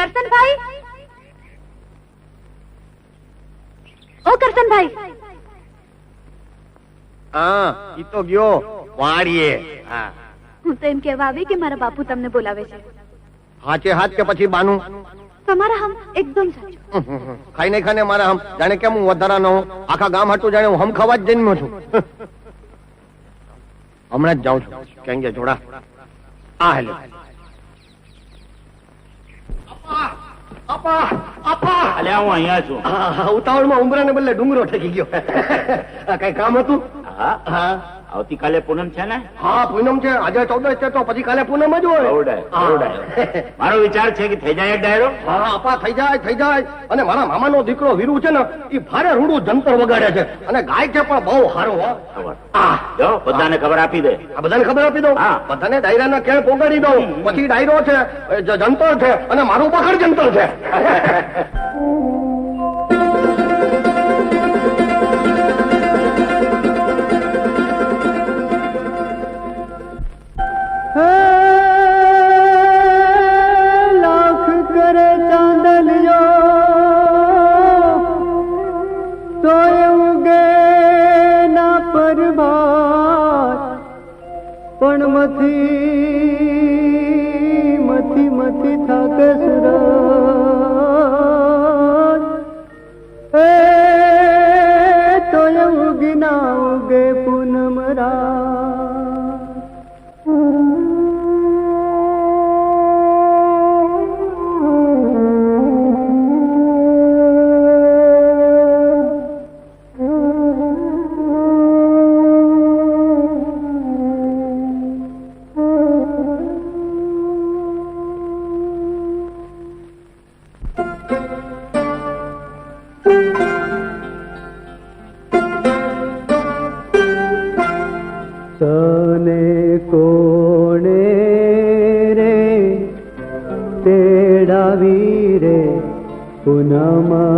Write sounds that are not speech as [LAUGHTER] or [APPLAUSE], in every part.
કરસનભાઈ ઓ કરસનભાઈ હા ઈ તો ગયો વાડીએ. હા. હું તો એમ કહેવા આવી કે મારા બાપુ તમને બોલાવે છે. હાચે હાથ કે પછી બાનું? તમારા હમ એકદમ સાચું. ખાઈ નહીં ખાને મારા હમ. જાણે કેમ હું વધારા ન હું આખા ગામ હતું જાણે હું હમ ખાવા જ જન્મ્યો છું. હમણાં જ જાઉં છું. કેમ કે જોડા આ હેલો. અલ્યા હું અહીંયા છું. ઉતાવળમાં ઉમરાને બદલે ડુંગરો ઠકી ગયો. [LAUGHS] કઈ કામ હતું? હા હા. આવતીકાલે પૂનમ છે ને? હા પૂનમ છે. આજે ચૌદશ છે તો પછી કાલે પૂનમ જ હોય. મારો વિચાર છે કે થઈ જાય ડાયરો? હા આપા થઈ જાય થઈ જાય. અને મારા મામાનો દીકરો વીરુ છે ને એ ભારે રૂડું જંતર વગાડે છે. અને ગાય છે પણ બહુ સારો જો બધાને ખબર આપી દે. આ બધાને ખબર આપી દઉં. બધાને ડાયરાના કેળ પોગાડી દઉં. પછી ડાયરો છે જંતર છે અને મારું પકડ જંતર છે. [LAUGHS] ઉગે ના પરભાત પણ મથી મથી મથી થાકે સુરત. એ તો ઉગી ના ઉગે પૂનમ जाने कोणे रे तेडा वीरे पुनमाचिदया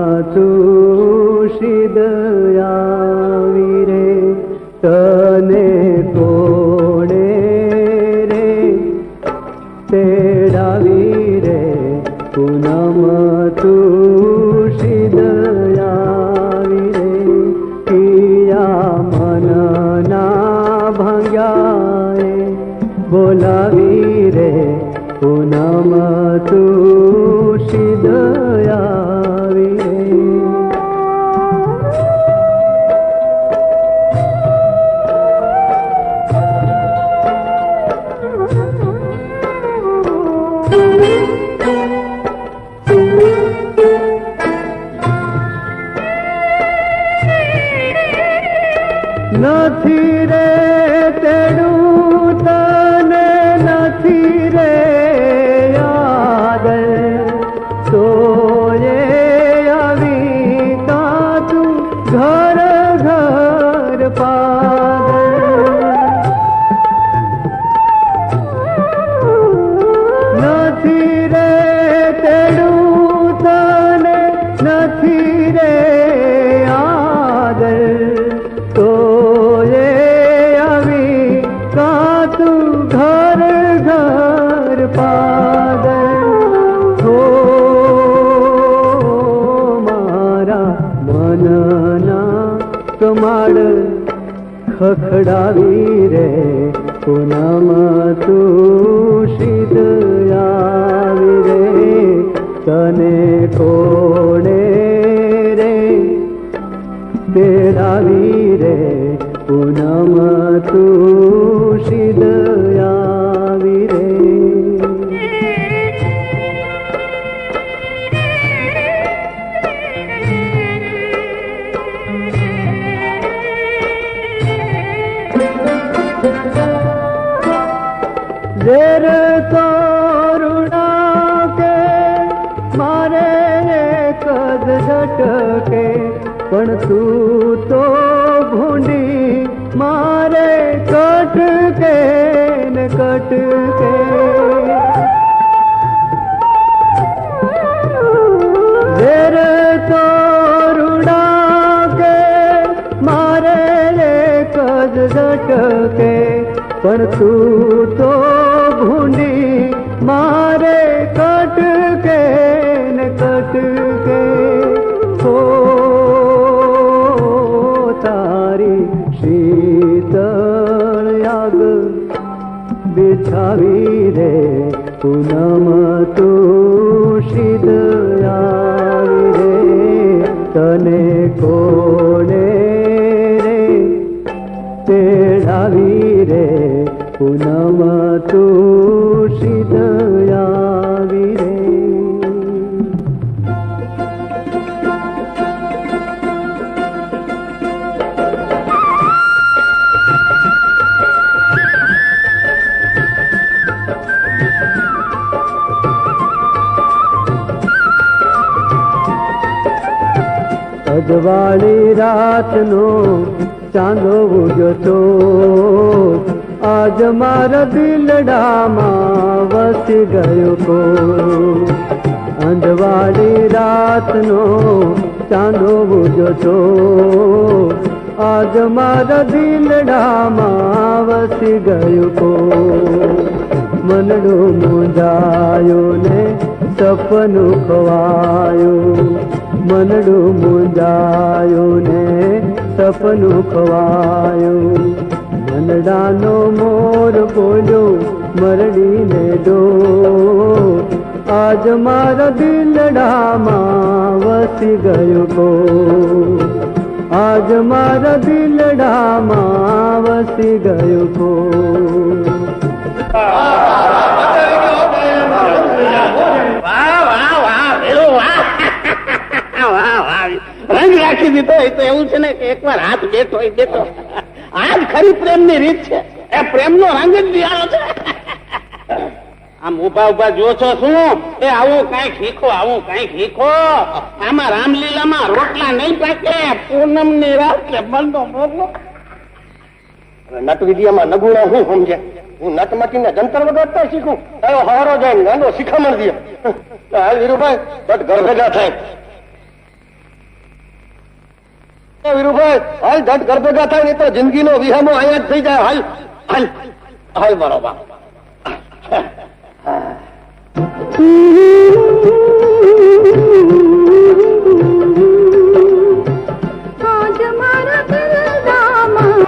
બોલાવી રે પૂનમ તુષિદ આવી કમાડ ખખડાવી રે, પૂનમ તુષિદ આવી રે, તને કોણે રે તેરાવી રે, પૂનમ તુષિદ આવી રે. ઝેર કરુણા કે મારે જ ઝટકે પણ તું તો ભૂંડી મારે કટકે ને કટકે. आज झटके पण तू तो भुंडी मारे कटके न कटके. हो तारी शीतल याग बिछावी रे पुनम तू शीत પૂનમ તું શીદ આવી રે અજવાળી રાતનો ચાંદો ઉગ્યો તો આજ મારા દિલડામાં વસી ગયો કો અંજવાળી રાતનો ચાંદો ઉગ્યો છો. આજ મારા દિલડામાં વસી ગયો કો મનડું મુંજાયું ને સપનું ખવાયું. મનડું મુંજાયું ને સપનું ખવાયું. મનડાનો મોર બોલ્યો, મરડીને ડો આજ મારા દિલડામાં વસી ગયો કો. આજ મારા દિલડામાં વસી ગયો કો. રાખી દીધો હોય તો એવું છે ને કે એકવાર હાથ બેઠો હોય, બેઠો. આ જ ખરી પ્રેમની રીત છે. એ પ્રેમનો રંગ જ દિયાળો છે. આમ ઊભા ઊભા જો છો શું? એ આવું કંઈક શીખો, આવું કંઈક શીખો. આમાં રામલીલામાં રોટલા નહીં પાકે પૂનમની રાત્રે બંધો મોકલો. નટવિદ્યામાં નગુણા હું સમજે? હું નટ મટીને જંતર વગાડતા શીખું. કયો હારો જાય ગાંડો શિખામણ દે. વીરુભાઈ, બટ ગરભેગા થાય. વીરુભાઈ, હાલ ને વિહામો અહીંયા જ થઈ જાય. હાલ હાલ હાલ મારા દિલડામાં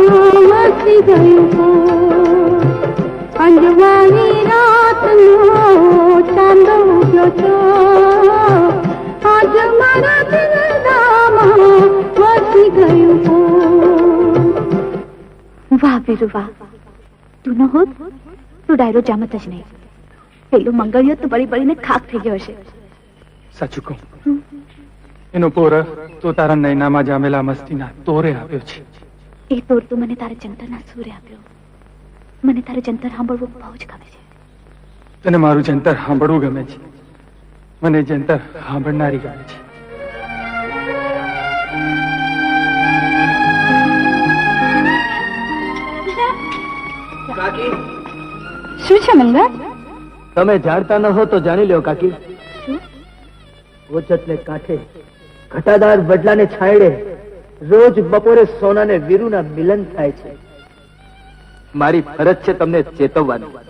વસી ગયું કો ચાંદો ઉગ્યો વાહ વીરુ વાહ તું ન હોત તું ડાયરો જામત જ નહીં. પેલું મંગળિયો તો બળી બળીને ખાક થઈ ગયો હશે. સાચું કહું. એનો પોર તો તારા નૈનામાં જામેલા મસ્તીના તોરે આવ્યો છે. એ તોર તો મને તારા જંતરના સૂરે આપ્યો. મને તારું જંતર સાંભળવું બહુ જ ગમે છે. તને મારું જંતર સાંભળવું ગમે છે. મને જંતર સાંભળનારી ગમે છે. શું છે મંગળ તમે જાણતા ન હો તો જાણી લ્યો કાકી. ઓચટને કાંઠે ઘટાદાર વડલાને છાંયડે રોજ બપોરે સોનાને વીરુના મિલન થાય છે. મારી ફરજ છે તમને ચેતવવાની.